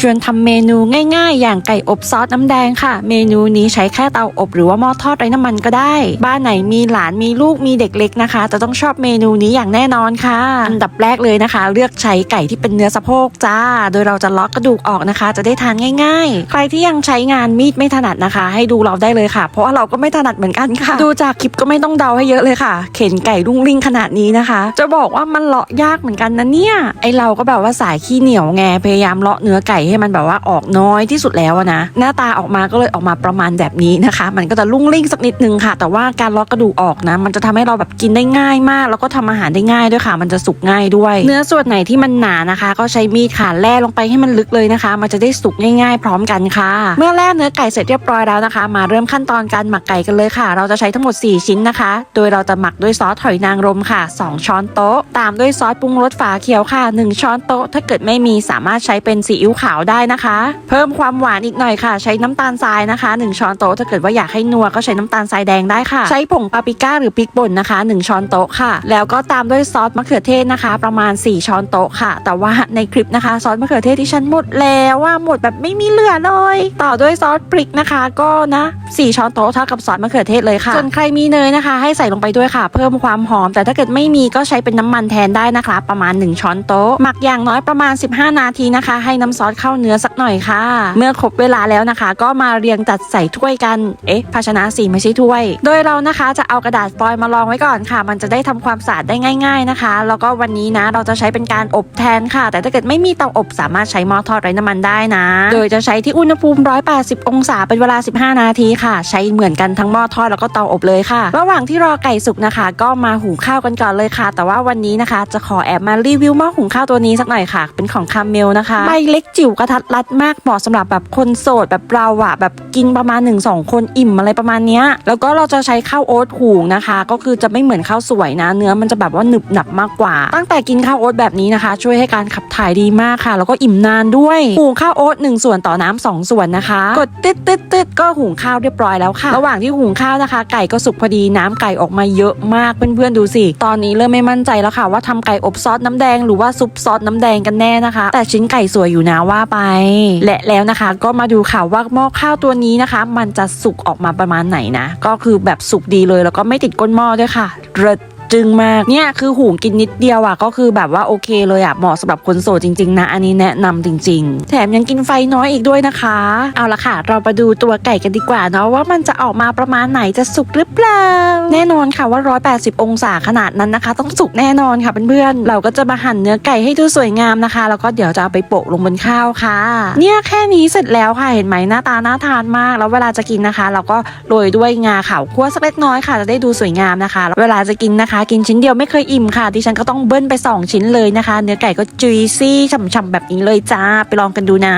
ชวนทำเมนูง่ายๆ อย่างไก่อบซอสน้ำแดงค่ะ เมนูนี้ใช้แค่เตาอบหรือว่าหม้อทอดไร้น้ำมันก็ได้ บ้านไหนมีหลานมีลูกมีเด็กเล็กนะคะ จะต้องชอบเมนูนี้อย่างแน่นอนค่ะ อันดับแรกเลยนะคะ เลือกใช้ไก่ที่เป็นเนื้อสะโพกจ้า โดยเราจะลาะกกระดูกออกนะคะ จะได้ทานง่ายๆ ใครที่ยังใช้งานมีดไม่ถนัดนะคะ ให้ดูเราได้เลยค่ะ เพราะว่าเราก็ไม่ถนัดเหมือนกันค่ะ ดูจากคลิปก็ไม่ต้องเดาให้เยอะเลยค่ะ เข็นไก่รุ่งริ่งขนาดนี้นะคะ จะบอกว่ามันเลาะยากเหมือนกันนะเนี่ยไอเราก็แบบว่าสายขี้เหนียวไงพยายามเลาะเนื้อไก่ให้มันแบบว่าออกน้อยที่สุดแล้วนะ หน้าตาออกมาก็เลยออกมาประมาณแบบนี้นะคะ มันก็จะรุ่งริ่งสักนิดนึงค่ะ แต่ว่าการลาะกระดูกออกนะ มันจะทำให้เราแบบกินได้ง่ายมาก แล้วก็ทำอาหารได้ง่ายด้วยค่ะ มันจะสุกง่ายด้วย เนื้อส่วนไหนที่มันหนานะคะ ก็ใช้มีดค่ะแล่ลงไปให้มันลึกเลยนะคะ มันจะได้สุกง่ายๆ พร้อมกันค่ะ เมื่อแล่เนื้อไก่เสร็จเรียบร้อยแล้วนะคะ มาเริ่มขั้นตอนการหมักไก่กันเลยค่ะ เราจะใช้ทั้งหมด 4 ชิ้นนะคะ โดยเราจะหมักด้วยซอสหอยนางรมค่ะ 2 ช้อนโต๊ะ ตามด้วยซอสปรุงรสฝาเขียวค่ะ 1 ช้อนโต๊ะ ถ้าเกิดไม่มีสามารถใช้เป็นซีอิ๊วขาวได้นะคะ เพิ่มความหวานอีกหน่อยค่ะ ใช้น้ำตาลทรายนะคะ 1 ช้อนโต๊ะถ้าเกิดว่าอยากให้นัวก็ใช้น้ำตาลทรายแดงได้ค่ะ ใช้ผงปาปริก้าหรือพริกป่นนะคะ 1 ช้อนโต๊ะค่ะ แล้วก็ตามด้วยซอสมะเขือเทศนะคะ ประมาณ 4 ช้อนโต๊ะค่ะ แต่ว่าในคลิปนะคะซอสมะเขือเทศที่ฉันหมดแล้วว่าหมดแบบไม่มีเหลือเลย ต่อด้วยซอสพริกนะคะก็นะ4ช้อนโต๊ะเท่ากับซอสมะเขือเทศเลยค่ะส่วนใครมีเนยนะคะ ให้ใส่ลงไปด้วยค่ะ เพิ่มความหอม แต่ถ้าเกิดไม่มีก็ใช้เป็นน้ำมันแทนได้นะคะ ประมาณ 1 ช้อนโต๊ะหมักอย่างน้อยประมาณ 15 นาทีนะคะ ให้น้ำซอสเข้าเนื้อสักหน่อยค่ะ เมื่อครบเวลาแล้วนะคะ ก็มาเรียงจัดใส่ถ้วยกัน เอ๊ะ ภาชนะสีไม่ใช่ถ้วย โดยเรานะคะจะเอากระดาษฟอยล์มารองไว้ก่อนค่ะ มันจะได้ทำความสะอาดได้ง่าย ๆนะคะ แล้วก็วันนี้นะ เราจะใช้เป็นการอบแทนค่ะ แต่ถ้าเกิดไม่มีเตาอบสามารถใช้หม้อทอดไร้น้ำมันได้นะ โดยจะใช้ที่อุณหภูมิ 180 องศาเป็นเวลา 15 นาทีค่ะ ใช้เหมือนกันทั้งหม้อทอดแล้วก็เตาอบเลยค่ะ ระหว่างที่รอไก่สุกนะคะ ก็มาหุงข้าวกันก่อนเลยค่ะ แต่ว่าวันนี้นะคะ จะขอแอบมารีวิวหม้อหุงข้าวตัวนี้สักหน่อยค่ะ เป็นของคาเมลนะคะใบเล็กจิ๋วกระทัดรัดมากเหมาะสำหรับแบบคนโสดแบบเราอะแบบกินประมาณ 1-2 คนอิ่มอะไรประมาณเนี้ยแล้วก็เราจะใช้ข้าวโอ๊ตหุงนะคะ ก็คือจะไม่เหมือนข้าวสวยนะ เนื้อมันจะแบบว่าหนึบหนับมากกว่า ตั้งแต่กินข้าวโอ๊ตแบบนี้นะคะ ช่วยให้การขับถ่ายดีมากค่ะ แล้วก็อิ่มนานด้วยหุงข้าวโอ๊ตหนึ่งส่วนต่อน้ำสองส่วนนะคะ กดตึ๊ดตึ๊ดตึ๊ดก็หุงข้าวเรียบร้อยแล้วค่ะ ระหว่างที่หุงข้าวนะคะ ไก่ก็สุกพอดีน้ำไก่ออกมาเยอะมากเพื่อนๆดูสิตอนนี้เริ่มไม่มั่นใจแล้วค่ะ ว่าทำไก่อบซอสน้ำแดงหรือว่าซุปซอสน้ำแดงกันแน่นะคะ แต่ชิ้นไก่สวยอยู่นะว่าไป และแล้วนะคะ ก็มาดูค่ะว่าหม้อข้าวตัวนี้นะคะ มันจะสุกออกมาประมาณไหนนะ ก็คือแบบสุกดีเลยแล้วก็ไม่ติดก้นหม้อด้วยค่ะเริด จึงมากเนี่ยคือหุงกินนิดเดียวอะก็คือแบบว่าโอเคเลยอะเหมาะสำหรับคนโสดจริงๆนะอันนี้แนะนำจริง ๆ แถมยังกินไฟน้อยอีกด้วยนะคะ เอาละค่ะ เรามาดูตัวไก่กันดีกว่าเนาะว่ามันจะออกมาประมาณไหนจะสุกหรือเปล่า แน่นอนค่ะว่า 180 องศาขนาดนั้นนะคะ ต้องสุกแน่นอนค่ะเพื่อนๆเราก็จะมาหั่นเนื้อไก่ให้ดูสวยงามนะคะ แล้วก็เดี๋ยวจะเอาไปโปะลงบนข้าวค่ะ เนี่ยแค่นี้เสร็จแล้วค่ะเห็นไหมหน้าตาน่าทานมาก แล้วเวลาจะกินนะคะ เราก็โรยด้วยงาขาวคั่วสักเล็กน้อยค่ะจะได้ดูสวยงามนะคะแล้วเวลาจะกินนะคะกินชิ้นเดียวไม่เคยอิ่มค่ะดิฉันก็ต้องเบิ้ลไป 2 ชิ้นเลยนะคะ เนื้อไก่ก็จุยซี่ฉ่ำๆแบบนี้เลยจ้าไปลองกันดูนะ